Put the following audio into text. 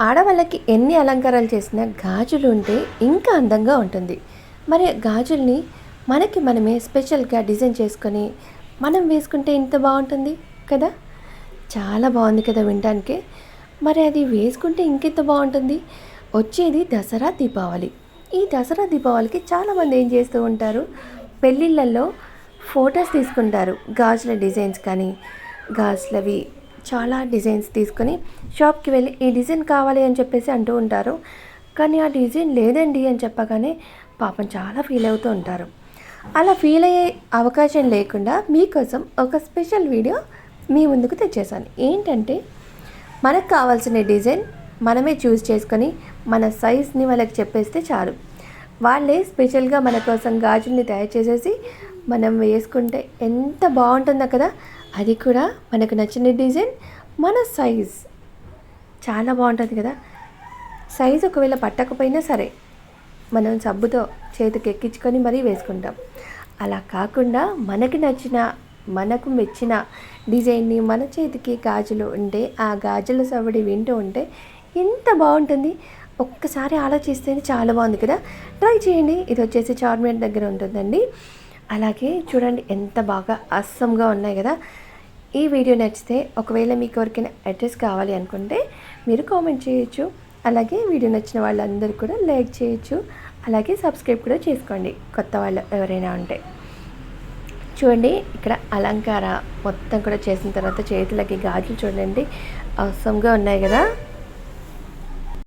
ఆడవాళ్ళకి ఎన్ని అలంకారాలు చేసినా గాజులు ఉంటే ఇంకా అందంగా ఉంటుంది. మరి గాజుల్ని మనకి మనమే స్పెషల్గా డిజైన్ చేసుకొని మనం వేసుకుంటే ఇంత బాగుంటుంది కదా? చాలా బాగుంది కదా వినడానికి మరి అది వేసుకుంటే ఇంకెంత బాగుంటుంది? వచ్చేది దసరా దీపావళి. ఈ దసరా దీపావళికి చాలామంది ఏం చేస్తూ ఉంటారు? పెళ్ళిళ్ళల్లో ఫొటోస్ తీసుకుంటారు. గాజుల డిజైన్స్ కానీ గాజులవి చాలా డిజైన్స్ తీసుకొని షాప్కి వెళ్ళి ఈ డిజైన్ కావాలి అని చెప్పేసి అంటూ ఉంటారు. కానీ ఆ డిజైన్ లేదండి అని చెప్పగానే పాపం చాలా ఫీల్ అవుతూ ఉంటారు. అలా ఫీల్ అయ్యే అవకాశం లేకుండా మీకోసం ఒక స్పెషల్ వీడియో మీ ముందుకు తెచ్చేసాను ఏంటంటే మనకు కావాల్సిన డిజైన్ మనమే చూస్ చేసుకొని మన సైజ్ని వాళ్ళకి చెప్పేస్తే చాలు. వాళ్ళే స్పెషల్గా మన కోసం గాజుల్ని తయారు చేసేసి మనం వేసుకుంటే ఎంత బాగుంటుందో కదా అది కూడా మనకు నచ్చిన డిజైన్ మన సైజ్. చాలా బాగుంటుంది కదా. సైజ్ ఒకవేళ పట్టకపోయినా సరే మనం సబ్బుతో చేతికి ఎక్కించుకొని మరీ వేసుకుంటాం. అలా కాకుండా మనకి నచ్చిన మనకు మెచ్చిన డిజైన్ని మన చేతికి గాజులు ఉంటే ఆ గాజుల సవడి వింటూ ఉంటే ఎంత బాగుంటుంది. ఒక్కసారి ఆలోచిస్తేనే చాలా బాగుంది కదా. ట్రై చేయండి. ఇది వచ్చేసి చార్మినార్ దగ్గర ఉంటుందండి. అలాగే చూడండి ఎంత బాగా అస్సంగా ఉన్నాయి కదా. ఈ వీడియో నచ్చితే ఒకవేళ మీకు ఎవరికైనా అడ్రస్ కావాలి అనుకుంటే మీరు కామెంట్ చేయొచ్చు. అలాగే వీడియో నచ్చిన వాళ్ళందరూ కూడా లైక్ చేయొచ్చు. అలాగే సబ్స్క్రైబ్ కూడా చేసుకోండి. కొత్త వాళ్ళు ఎవరైనా ఉంటే. చూడండి ఇక్కడ అలంకార మొత్తం కూడా చేసిన తర్వాత చేతులకి గాజులు చూడండి. అవసరంగా ఉన్నాయి కదా.